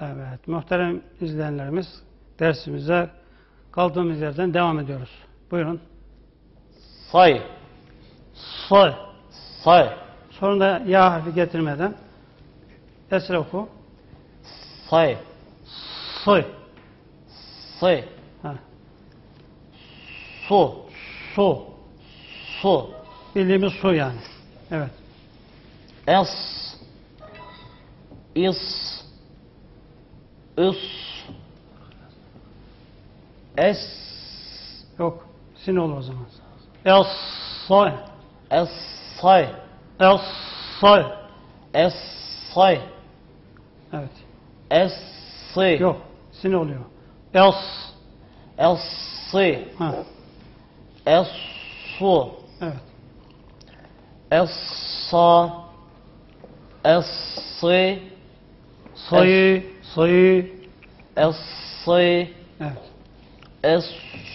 Evet, muhterem izleyenlerimiz dersimize kaldığımız yerden devam ediyoruz. Buyurun. Say, Soy. say, Sonunda ya harfi getirmeden esre oku. say, Soy. say, Ha. su, Su. su, Bildiğimiz su yani. Evet. es, is, üs, es, Yok. Sin olur o zaman. El soy. es, say, El soy. es, say, Evet. es, si, Yok. Sin oluyor. El es, si, ha. es, su, Evet. es, sa, es, si, Soyu. Soyu. es, si, Evet. es,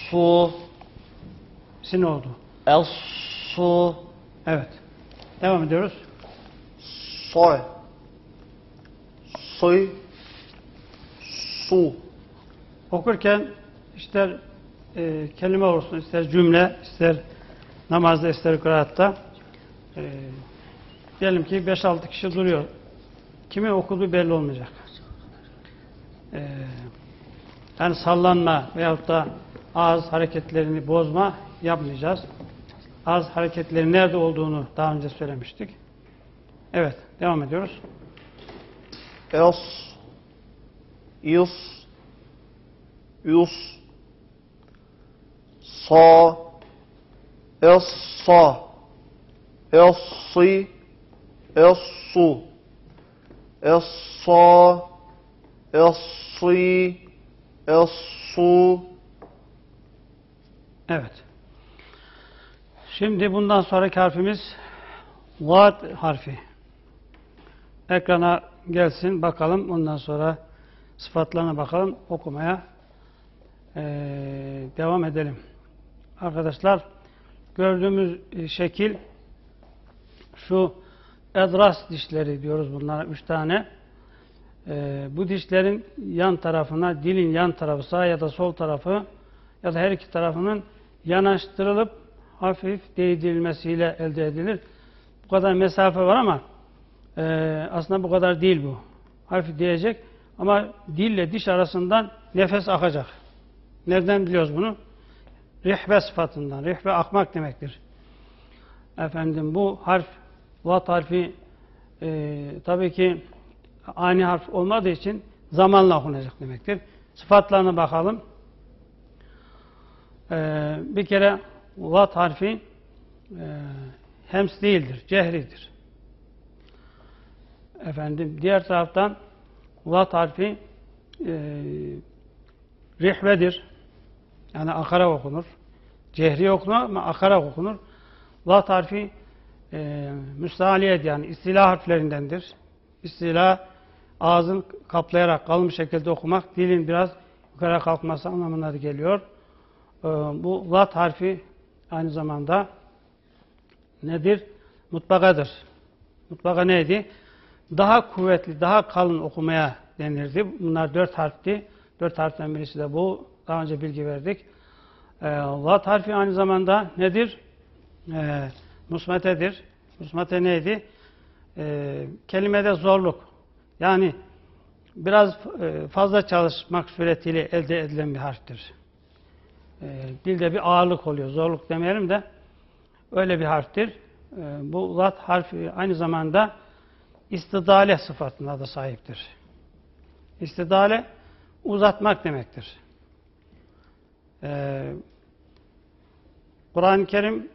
su, Sin oldu. es, su, Evet. Devam ediyoruz. soy, soy, su, Okurken ister e, kelime olsun, ister cümle, ister namazda, ister kıraatta e, diyelim ki 5-6 kişi duruyor. Kimin okuduğu belli olmayacak. E, yani sallanma veyahut da ağız hareketlerini bozma yapmayacağız. Ağız hareketleri nerede olduğunu daha önce söylemiştik. Evet, devam ediyoruz. es, is, us, sa, es, sa, es, si, es, su, si, es, su, Evet. Şimdi bundan sonraki harfimiz Vad harfi. Ekrana gelsin bakalım. Ondan sonra sıfatlarına bakalım. Okumaya eee, devam edelim. Arkadaşlar gördüğümüz şekil şu edras dişleri diyoruz bunlara. Üç tane. Eee, bu dişlerin yan tarafına, dilin yan tarafı sağ ya da sol tarafı ya da her iki tarafının yanaştırılıp hafif değdirilmesiyle elde edilir. Bu kadar mesafe var ama e, aslında bu kadar değil bu. Hafif değecek ama dille diş arasından nefes akacak. Nereden biliyoruz bunu? Rihbe sıfatından. Rihbe akmak demektir. Efendim bu harf, vat harfi e, tabii ki ani harf olmadığı için zamanla okunacak demektir. Sıfatlarına bakalım. Ee, bir kere vat harfi e, hems değildir, cehridir. Efendim diğer taraftan vat harfi e, rihvedir. Yani akarak okunur. Cehri okunur ama akarak okunur. Vat harfi e, müstahaliyet yani istila harflerindendir. İstila ağzın kaplayarak kalın şekilde okumak, dilin biraz yukarı kalkması anlamına geliyor. Ee, bu lat harfi aynı zamanda nedir? Mutlakadır. Mutlaka neydi? Daha kuvvetli, daha kalın okumaya denirdi. Bunlar dört harfti. Dört harften birisi de bu. Daha önce bilgi verdik. Ee, lat harfi aynı zamanda nedir? Ee, musmetedir. Musmete neydi? Ee, kelimede zorluk. Yani biraz e, fazla çalışmak suretiyle elde edilen bir harftir e, dilde bir ağırlık oluyor. Zorluk demeyelim de öyle bir harftir. E, bu lat harfi aynı zamanda istidale sıfatına da sahiptir. İstidale uzatmak demektir. E, Kur'an-ı Kerim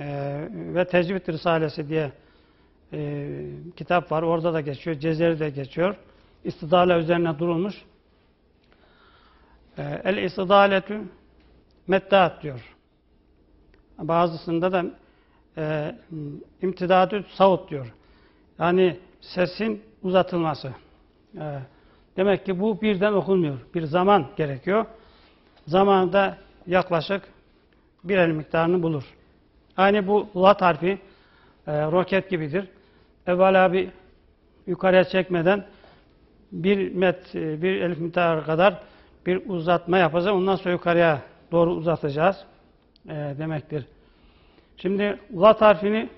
e, ve Tecvid Risalesi diye e, kitap var. Orada da geçiyor. Cezeri de geçiyor. İstidale üzerine durulmuş. Ee, El istidaletu meddat diyor. Bazısında da e, imtidadü savut diyor. Yani sesin uzatılması. E, demek ki bu birden okunmuyor. Bir zaman gerekiyor. Zamanında yaklaşık bir el miktarını bulur. Aynı bu lat harfi e, roket gibidir. Evvela bir yukarıya çekmeden bir met, e, bir elif miktarı kadar bir uzatma yapacağız. Ondan sonra yukarıya doğru uzatacağız e, demektir. Şimdi lat harfini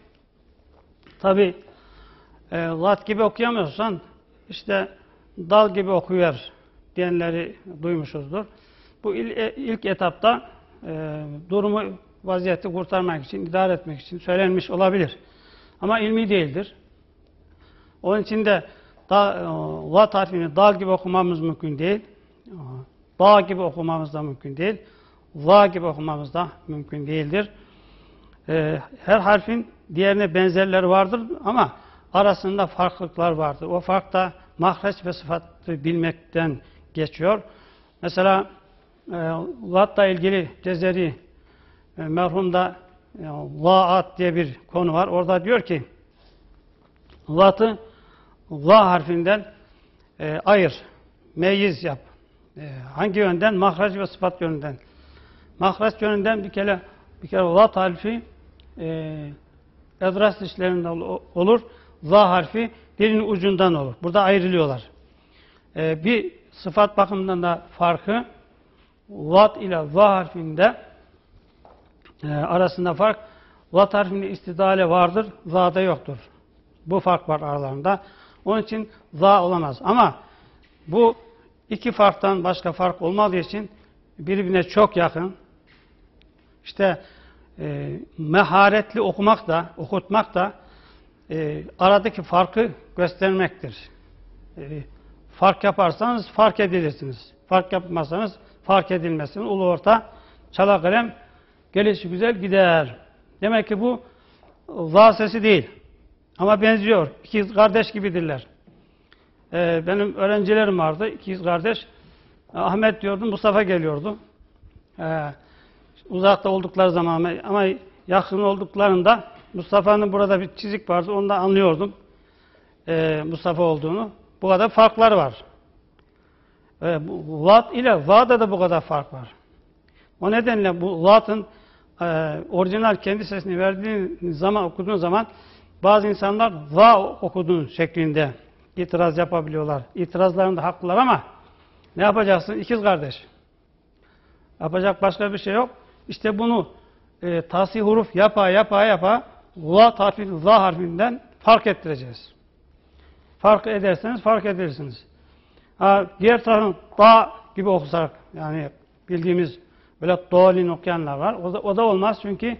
tabi e, lat gibi okuyamıyorsan işte dal gibi okuyor diyenleri duymuşuzdur. Bu il- e, ilk etapta e, durumu vaziyeti kurtarmak için, idare etmek için söylenmiş olabilir. Ama ilmi değildir. Onun için de da, e, lat harfini dal gibi okumamız mümkün değil. E, Dağ gibi okumamız da mümkün değil. Va gibi okumamız da mümkün değildir. E, her harfin diğerine benzerleri vardır ama arasında farklılıklar vardır. O fark da mahreç ve sıfatı bilmekten geçiyor. Mesela e, Lat'la ilgili Cezeri merhumda e, La'at diye bir konu var. Orada diyor ki Lat'ı La harfinden e, ayır, meyiz yap. E, hangi yönden? Mahraç ve sıfat yönünden. Mahraç yönünden bir kere bir kere Lat harfi e, edras dişlerinde ol- olur. La harfi dilin ucundan olur. Burada ayrılıyorlar. E, bir sıfat bakımından da farkı Lat ile La harfinde e, arasında fark Lat harfinde istidale vardır, Za'da yoktur. Bu fark var aralarında. Onun için za olamaz. Ama bu iki farktan başka fark olmadığı için birbirine çok yakın. İşte e, meharetli okumak da, okutmak da e, aradaki farkı göstermektir. E, fark yaparsanız fark edilirsiniz. Fark yapmazsanız fark edilmezsiniz. Ulu orta çala kalem gelişi güzel gider. Demek ki bu za sesi değil. Ama benziyor. İkiz kardeş gibidirler. Ee, benim öğrencilerim vardı. ikiz kardeş. Ahmet diyordum, Mustafa geliyordu. Ee, uzakta oldukları zaman ama- ama yakın olduklarında Mustafa'nın burada bir çizik vardı. Onu da anlıyordum. Ee, Mustafa olduğunu. Bu kadar farklar var. Ee, bu Lat ile Va'da da bu kadar fark var. O nedenle bu Lat'ın e, orijinal kendi sesini verdiğin zaman, okuduğun zaman bazı insanlar va okuduğun şeklinde itiraz yapabiliyorlar. İtirazlarında haklılar ama ne yapacaksın? İkiz kardeş. Yapacak başka bir şey yok. İşte bunu e, tasih huruf yapa yapa yapa la harfi za harfinden fark ettireceğiz. Fark ederseniz fark edersiniz. Ha, diğer tarafın da gibi okusak yani bildiğimiz böyle dolin okuyanlar var. O da, o da olmaz çünkü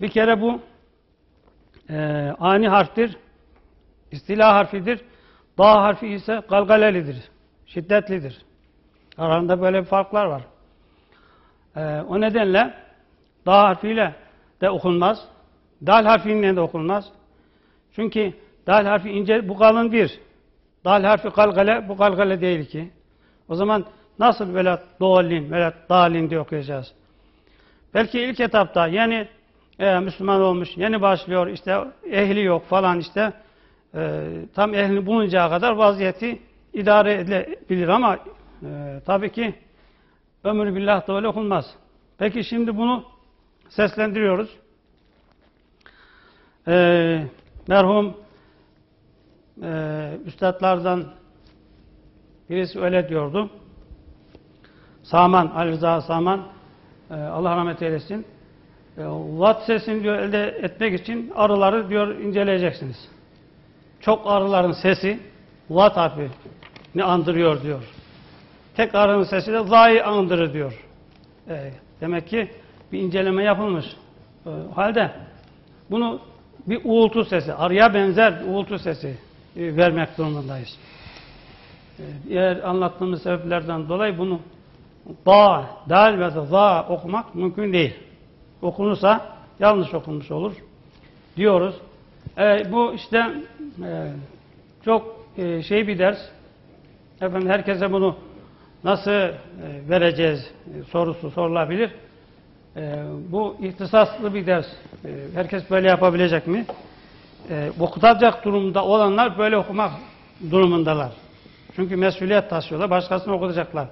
bir kere bu e, ani harftir, istila harfidir. Da harfi ise galgalelidir, şiddetlidir. Aralarında böyle bir farklar var. E, o nedenle da harfiyle de okunmaz. Dal harfiyle de okunmaz. Çünkü dal harfi ince, bu kalın bir. Dal harfi galgale, bu galgale değil ki. O zaman nasıl böyle dolin, böyle dalin diye okuyacağız? Belki ilk etapta yeni e, Müslüman olmuş, yeni başlıyor, işte ehli yok falan işte e, tam ehlini bulunacağı kadar vaziyeti idare edilebilir ama e, tabii ki ömür billah da öyle okunmaz. Peki şimdi bunu seslendiriyoruz. E, merhum e, üstadlardan birisi öyle diyordu. Saman, Ali Rıza Saman, e, Allah rahmet eylesin. E, Vat sesini diyor elde etmek için arıları diyor inceleyeceksiniz. Çok arıların sesi Vat harfini andırıyor diyor. Tek arının sesi de Za'yı andırır diyor. E, demek ki bir inceleme yapılmış. E, halde bunu bir uğultu sesi, arıya benzer uğultu sesi e, vermek durumundayız. E, diğer anlattığımız sebeplerden dolayı bunu da, dal ve za okumak mümkün değil. Okunursa yanlış okunmuş olur diyoruz. E, bu işte e, çok e, şey bir ders. Efendim herkese bunu nasıl e, vereceğiz e, sorusu sorulabilir. E, bu ihtisaslı bir ders. E, herkes böyle yapabilecek mi? E, okutacak durumda olanlar böyle okumak durumundalar. Çünkü mesuliyet taşıyorlar. Başkasını okutacaklar.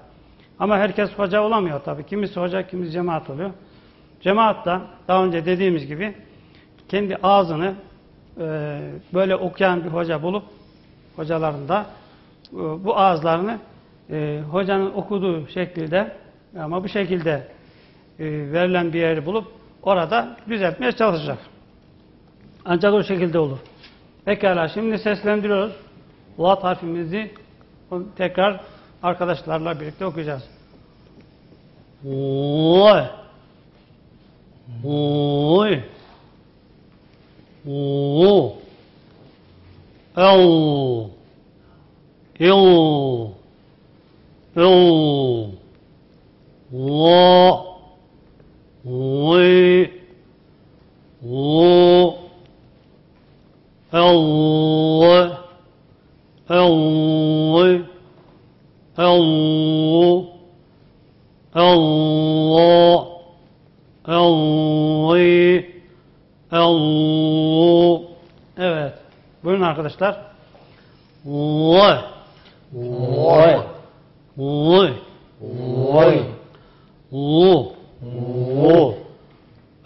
Ama herkes hoca olamıyor tabii. Kimisi hoca, kimisi cemaat oluyor. Cemaat da daha önce dediğimiz gibi kendi ağzını e, böyle okuyan bir hoca bulup hocalarında e, bu ağızlarını e, hocanın okuduğu şekilde ama bu şekilde e, verilen bir yeri bulup orada düzeltmeye çalışacak. Ancak o şekilde olur. Pekala şimdi seslendiriyoruz. Lat harfimizi tekrar arkadaşlarla birlikte okuyacağız. Oy. Oy. O. El. Il. Il. La. Li. Lu. El. El. El. Allah Allah Allah Evet. Buyurun arkadaşlar. Vay. Vay. Vay. Vay. Lu. Lu.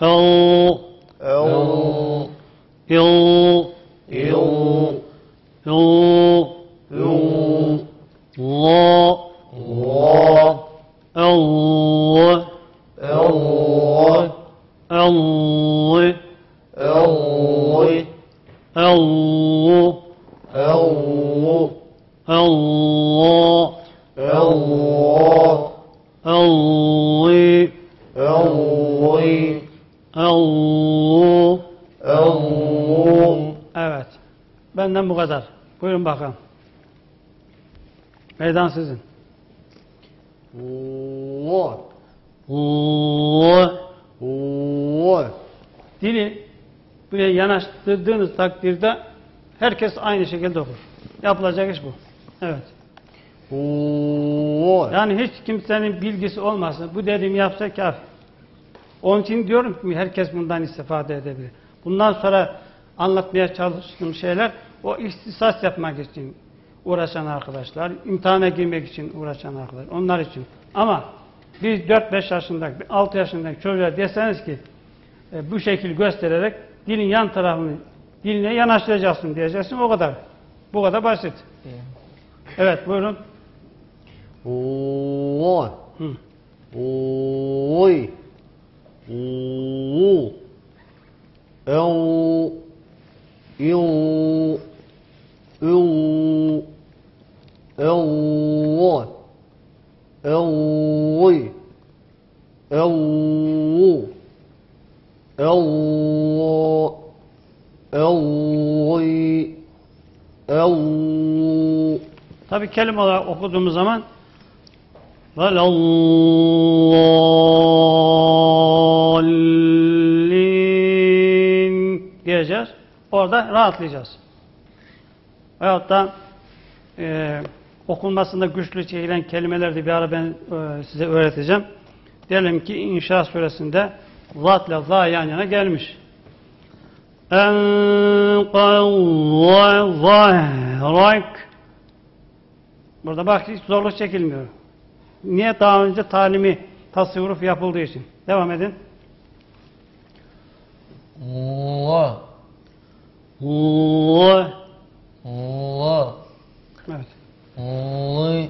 El. El. Il. Il. Il. Il. La. La. Allah. El. Allah. El. Allah. El. Allah. El. Allah. El. Allah. El. Evet. Benden bu kadar. Buyurun bakalım. Meydan sizin. Dili buraya yanaştırdığınız takdirde herkes aynı şekilde okur. Yapılacak iş bu. Evet. Yani hiç kimsenin bilgisi olmasın. Bu dediğimi yapsa kafi. Onun için diyorum ki herkes bundan istifade edebilir. Bundan sonra anlatmaya çalıştığım şeyler o ihtisas yapmak için uğraşan arkadaşlar, imtihana girmek için uğraşan arkadaşlar, onlar için. Ama biz 4-5 yaşındaki, 6 yaşındaki çocuğa deseniz ki e, bu şekil göstererek dilin yan tarafını diline yanaştıracaksın diyeceksin o kadar. Bu kadar basit. Evet buyurun. Vay. Hı. Oy. U. El. Il. Il. Allah Allah Allah Allah Allah Allah Tabi kelime olarak okuduğumuz zaman Velallin diyeceğiz. Orada rahatlayacağız. Veyahut da eee okunmasında güçlü çekilen kelimeleri de bir ara ben e, size öğreteceğim. Diyelim ki İnşa suresinde zat ile za yan yana gelmiş. En kavve zahrak Burada bak hiç zorluk çekilmiyor. Niye daha önce talimi tasavvuf yapıldığı için. Devam edin. Allah Allah. Allah. Allah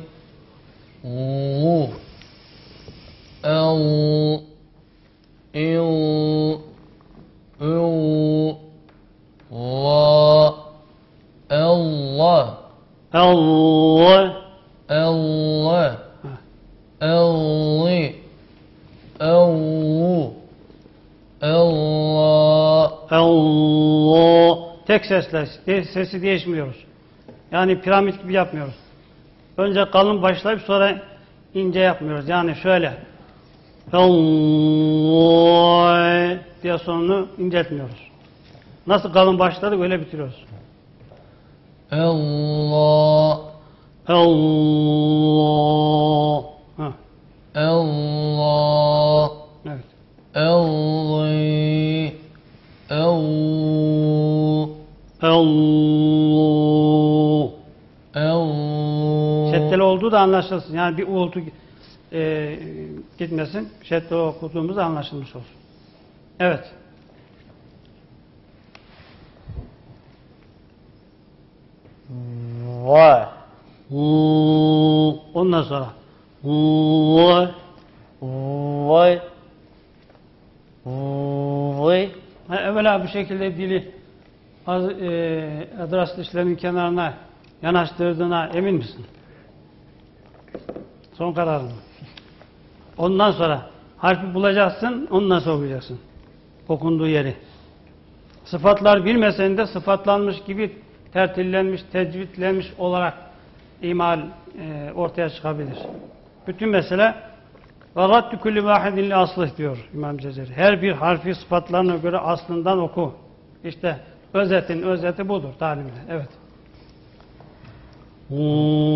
Allah El Il. Il La Allah Allah. Allah Allah Allah. Tek sesle. de- Sesi değişmiyoruz. Yani piramit gibi yapmıyoruz. Önce kalın başlayıp sonra ince yapmıyoruz. Yani şöyle. Allah diye sonunu inceltmiyoruz. Nasıl kalın başladık öyle bitiriyoruz. Allah Allah. Ha, Allah evet. Ellu Allah. Şeddeli olduğu da anlaşılsın. Yani bir uğultu e, gitmesin. Şeddeli okuduğumuz da anlaşılmış olsun. Evet. Hu. Ondan sonra. Hu. Vay. Vay. Ha, Evvela bu şekilde dili az, e, adras dişlerinin kenarına yanaştırdığına emin misin? Son kararın? Ondan sonra harfi bulacaksın, ondan sonra okuyacaksın. Okunduğu yeri. Sıfatlar bilmesen de sıfatlanmış gibi tertillenmiş, tecvidlenmiş olarak imal e, ortaya çıkabilir. Bütün mesele ve raddü kulli vahidin li aslih diyor İmam Cezeri. Her bir harfi sıfatlarına göre aslından oku. İşte özetin özeti budur talimde. Evet. Vay,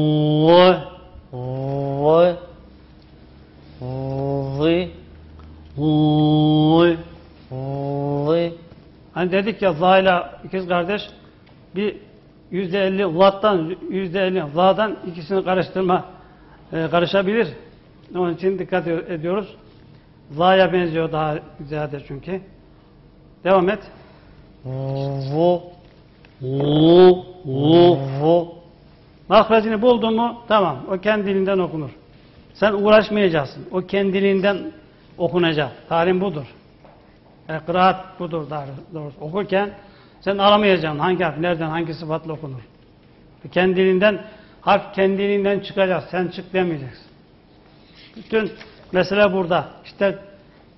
Hani dedik ya za ile ikiz kardeş bir yüzde elli vattan yüzde elli za'dan ikisini karıştırma e, karışabilir. Onun için dikkat ediyoruz. Za'ya benziyor daha ziyade çünkü. Devam et. Vu. Vu, vu. Vu. Mahracını buldun mu tamam o kendiliğinden okunur. Sen uğraşmayacaksın. O kendiliğinden okunacak. Talim budur. E, kıraat budur doğrusu. Okurken sen aramayacaksın hangi harf nereden hangi sıfatla okunur. Kendiliğinden harf kendiliğinden çıkacak. Sen çık demeyeceksin. Bütün mesele burada. İşte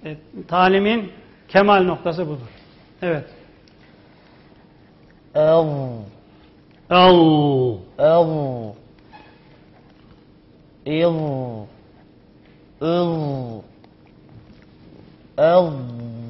e, talimin kemal noktası budur. Evet. El. El. El. Il. Il. El.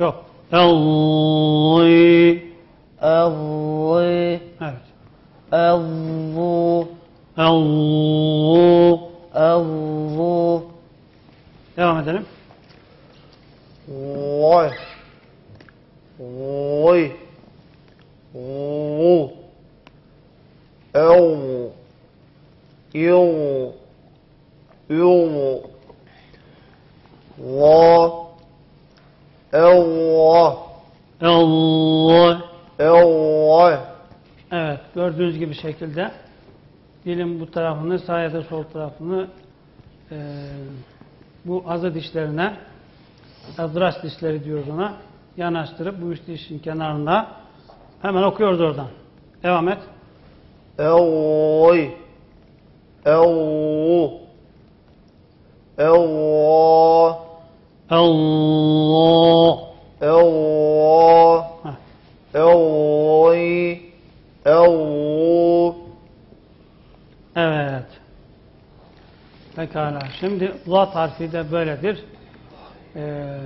Allah. Allah. Allah. Allah. Allah. Yok. Allah. Allah. Evet. Allah. Allah. Allah. Devam edelim. Vay. Vay. Vu. El. Il. Il. La. Allah. Allah. Allah. Evet. Gördüğünüz gibi şekilde dilin bu tarafını sağ ya da sol tarafını eee, bu azı dişlerine adras dişleri diyoruz ona yanaştırıp bu üst dişin kenarına hemen okuyoruz oradan. Devam et. El. El. Allah. Allah. Allah. Heh. El. El. Evet. Pekala. Şimdi lat harfi de böyledir. Ee,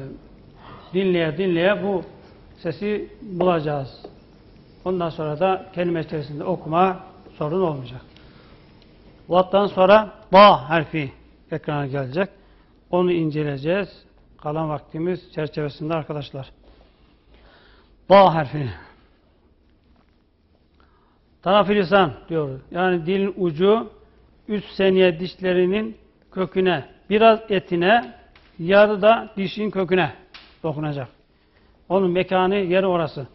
dinleye dinleye bu sesi bulacağız. Ondan sonra da kelime içerisinde okuma sorun olmayacak. Lat'tan sonra ba harfi ekrana gelecek. Onu inceleyeceğiz. Kalan vaktimiz çerçevesinde arkadaşlar. Ba harfi. Taraf-ı lisan diyor. Yani dilin ucu üst seniye dişlerinin köküne, biraz etine, yarı da dişin köküne dokunacak. Onun mekanı, yeri orası.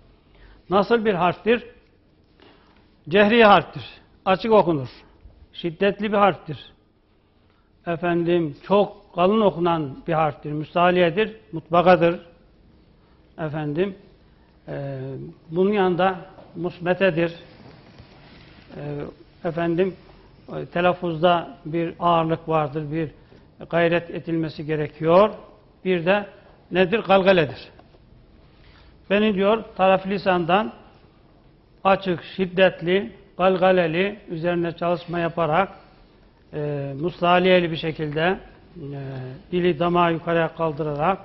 Nasıl bir harftir? Cehri harftir. Açık okunur. Şiddetli bir harftir. Efendim çok kalın okunan bir harftir. Müsaliyedir, mutbakadır. Efendim e, bunun yanında musmetedir. E, efendim telaffuzda bir ağırlık vardır, bir gayret edilmesi gerekiyor. Bir de nedir? Galgaledir. Beni diyor taraf lisandan açık, şiddetli, galgaleli üzerine çalışma yaparak e, muslaliyeli bir şekilde e, dili damağı yukarıya kaldırarak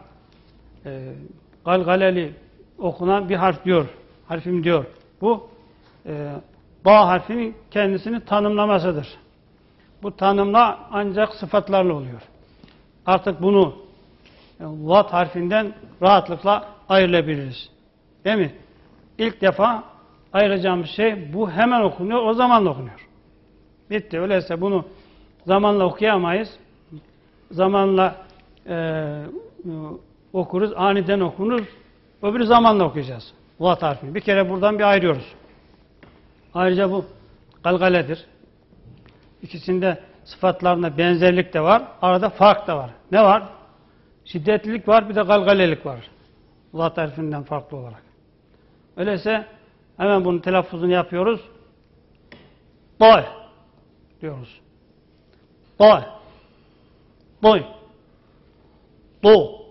e, galgaleli okunan bir harf diyor. Harfim diyor. Bu e, ba harfinin kendisini tanımlamasıdır. Bu tanımla ancak sıfatlarla oluyor. Artık bunu e, vat harfinden rahatlıkla ayrılabiliriz. Değil mi? İlk defa ayıracağımız şey bu hemen okunuyor, o zamanla okunuyor. Bitti. Öyleyse bunu zamanla okuyamayız. Zamanla e, okuruz, aniden okunur. Öbürü zamanla okuyacağız. Vat harfini. Bir kere buradan bir ayırıyoruz. Ayrıca bu galgaledir. İkisinde sıfatlarında benzerlik de var. Arada fark da var. Ne var? Şiddetlilik var, bir de galgalelik var. Vat harfinden farklı olarak. Öyleyse hemen bunun telaffuzunu yapıyoruz. Doy diyoruz. Doy. Doy. Do.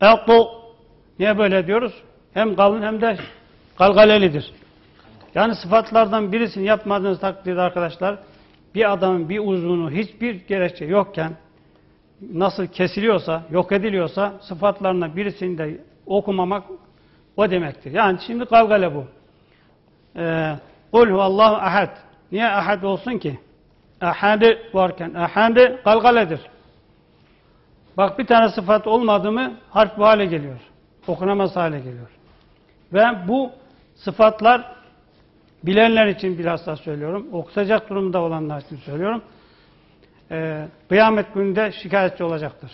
Evet do. Niye böyle diyoruz? Hem kalın hem de galgalelidir. Yani sıfatlardan birisini yapmadığınız takdirde arkadaşlar bir adamın bir uzvunu hiçbir gerekçe yokken nasıl kesiliyorsa, yok ediliyorsa sıfatlarından birisini de okumamak o demektir. Yani şimdi kavgale bu. Ee, Kul huvallahu ahad. Niye ahad olsun ki? Ahadi varken ahadi galgaledir. Bak bir tane sıfat olmadı mı harf bu hale geliyor. Okunamaz hale geliyor. Ve bu sıfatlar bilenler için bilhassa söylüyorum. Okutacak durumda olanlar için söylüyorum. Ee, kıyamet gününde şikayetçi olacaktır.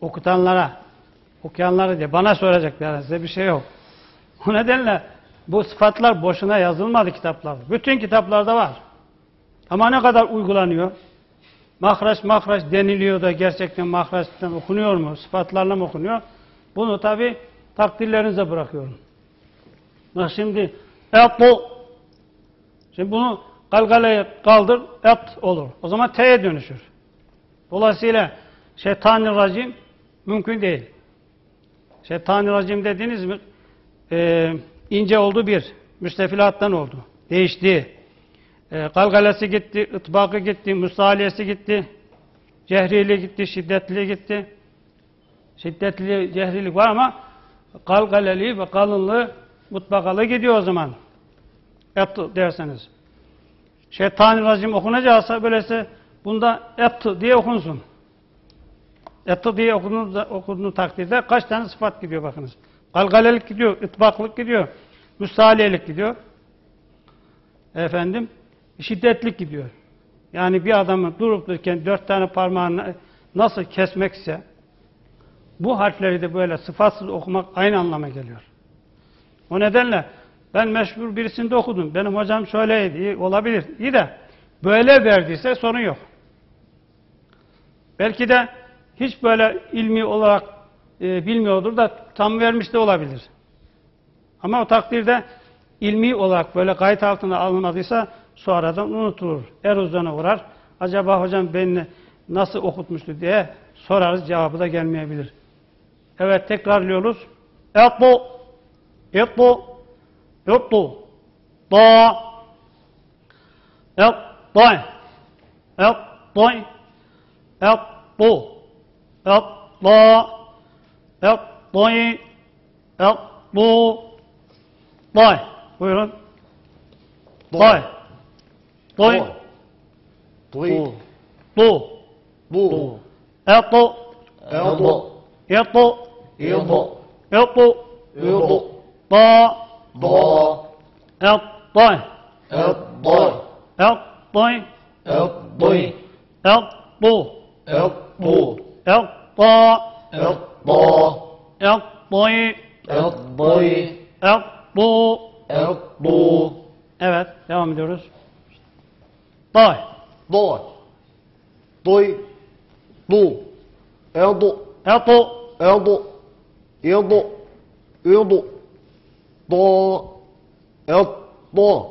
Okutanlara, okuyanlara diye bana soracak yani size bir şey yok. O nedenle bu sıfatlar boşuna yazılmadı kitaplarda. Bütün kitaplarda var. Ama ne kadar uygulanıyor? Mahraç mahraç deniliyor da gerçekten mahraçtan okunuyor mu? Sıfatlarla mı okunuyor? Bunu tabi takdirlerinize bırakıyorum. Bak şimdi et. Şimdi bunu galgaleye kaldır et olur. O zaman t'ye dönüşür. Dolayısıyla şeytanirracim mümkün değil. Şeytanirracim dediğiniz mi? E, ince oldu bir. Müstefilattan oldu. Değişti. E, galgalesi gitti, ıtbakı gitti, müsaliyesi gitti. Cehrili gitti, şiddetli gitti. Şiddetli, cehrilik var ama galgaleliği ve kalınlığı mutbakalı gidiyor o zaman. Et derseniz. Şeytanirracim okunacaksa böylese bunda et diye okunsun. Et diye okunduğu, takdirde kaç tane sıfat gidiyor bakınız. Galgalelik gidiyor, ıtbaklık gidiyor, müsaliyelik gidiyor. Efendim, şiddetlik gidiyor. Yani bir adamın durup dururken dört tane parmağını nasıl kesmekse bu harfleri de böyle sıfatsız okumak aynı anlama geliyor. O nedenle ben meşhur birisinde okudum. Benim hocam şöyleydi, olabilir. İyi de böyle verdiyse sorun yok. Belki de hiç böyle ilmi olarak e, bilmiyordur da tam vermiş de olabilir. Ama o takdirde ilmi olarak böyle kayıt altına alınmadıysa sonradan unutulur. Erozyona uğrar. Acaba hocam beni nasıl okutmuştu diye sorarız. Cevabı da gelmeyebilir. Evet tekrarlıyoruz. Epo, epo, pó, el, põe, el, põe, el, pô, el, pó, el, põe, el, pô, põe, põe, põe, põe, põe, pô, pô, el, pô, el, eu eu eu eu Da. Da. Etday. Elboy. Etday. Elboy. Etbu. Elbo. Etta. Elbo. Etday. Elboy. Etbu. Elbo. Evet. Devam ediyoruz. Day. Doy. Doy. Du. Eldo. Etbu. Eldo. Eldo. Eldo. Do. Eldo.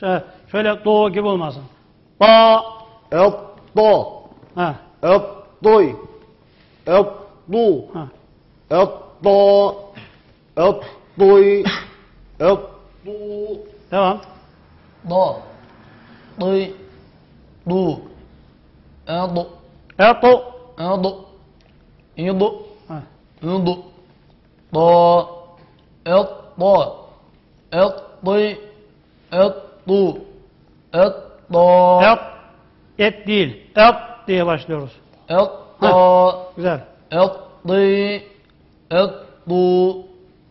Şöyle, şöyle doğu gibi olmasın. Da. Eldo. Ha. Eldoy. Eldo. Ha. Eldo. Eldoy. Eldo. Devam. Do. Duy. Du. Etbu. Eldu. İdu. Ha. İdu. Do. Eldu. Elduy. Eldu. Eldu. Et. Et değil. Et diye başlıyoruz. اطا Güzel. اطي اطو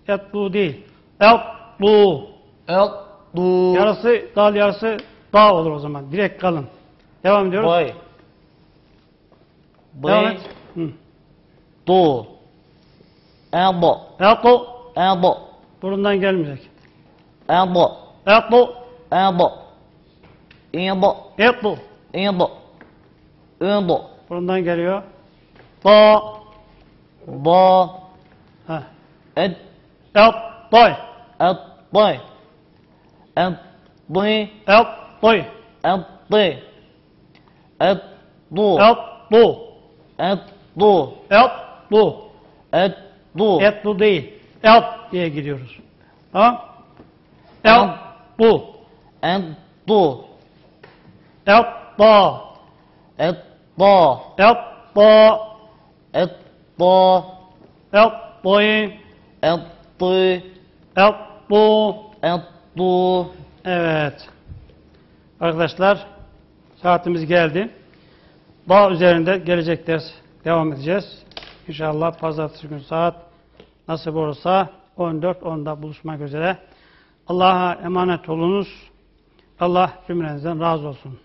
Et bu değil. Et bu. اطو Yarısı dal yarısı dağ olur o zaman. Direkt kalın. Devam ediyoruz. بي Devam بي et. Hı. طو اض Etu. اض Burundan gelmeyecek. Ebu. Ebu. Ebu. Ebu. Ebu. Ebu. Ebu. Burundan geliyor. Ba. Ba. Ha. Et. Et. Boy. Et. Boy. Et. Boy. Et. Boy. Et. Boy. Et. Bu. Et. Bu. Et. Bu. Et. Bu. Et. Bu. Et. Bu değil. El diye gidiyoruz. Tamam? El bu. El bu. El da. El da. El da. El da. El boy. El boy. El bu. El bu. Evet. Arkadaşlar saatimiz geldi. Bağ üzerinde gelecek ders devam edeceğiz. İnşallah pazartesi günü saat nasip olursa 14.10'da buluşmak üzere. Allah'a emanet olunuz. Allah cümlenizden razı olsun.